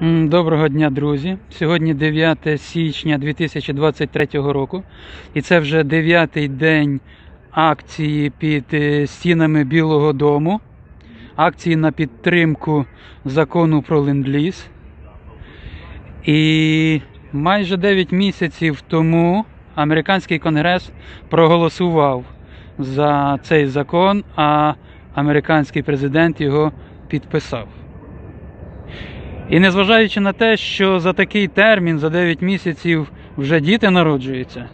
Доброго дня, друзі. Сьогодні 9 січня 2023 року, і це вже дев'ятий день акції під е, стінами Білого Дому. Акції на підтримку закону про ленд-ліз. І майже 9 місяців тому американський конгрес проголосував за цей закон, а американський президент його підписав. І незважаючи на те, що за такий термін, за 9 місяців, вже діти народжуються,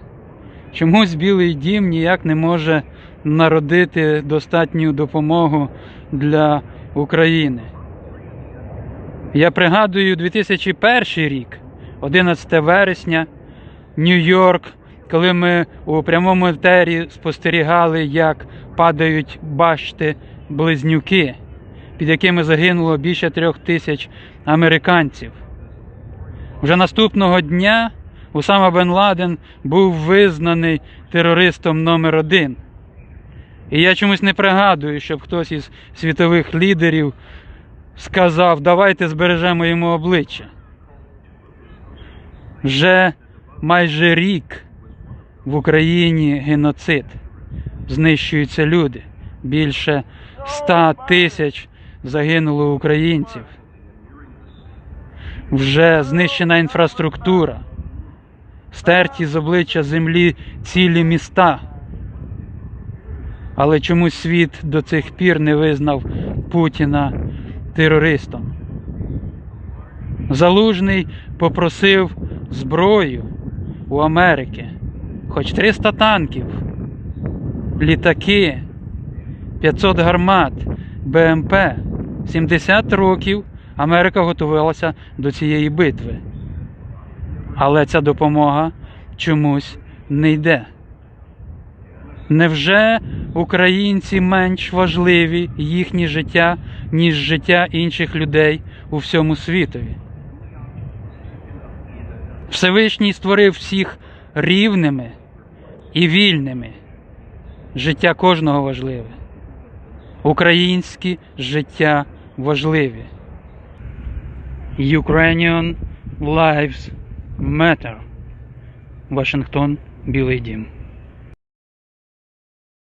чомусь Білий дім ніяк не може народити достатню допомогу для України. Я пригадую 2001 рік, 11 вересня, Нью-Йорк, коли ми у прямому етері спостерігали, як падають башти близнюки, під якими загинуло більше трьох тисяч американців. Вже наступного дня Усама Бен Ладен був визнаний терористом номер один. І я чомусь не пригадую, щоб хтось із світових лідерів сказав, давайте збережемо йому обличчя. Вже майже рік в Україні геноцид. Знищуються люди. Більше ста тисяч загинуло українців. Вже знищена інфраструктура, стерті з обличчя землі цілі міста. Але чомусь світ до цих пір не визнав Путіна терористом. Залужний попросив зброю у Америки, хоч 300 танків, літаки, 500 гармат, БМП. 70 років Америка готувалася до цієї битви. Але ця допомога чомусь не йде. Невже українці менш важливі їхні життя, ніж життя інших людей у всьому світові? Всевишній створив всіх рівними і вільними. Життя кожного важливе. Українські життя важливі. Ukrainian Lives Matter. Вашингтон, Білий Дім.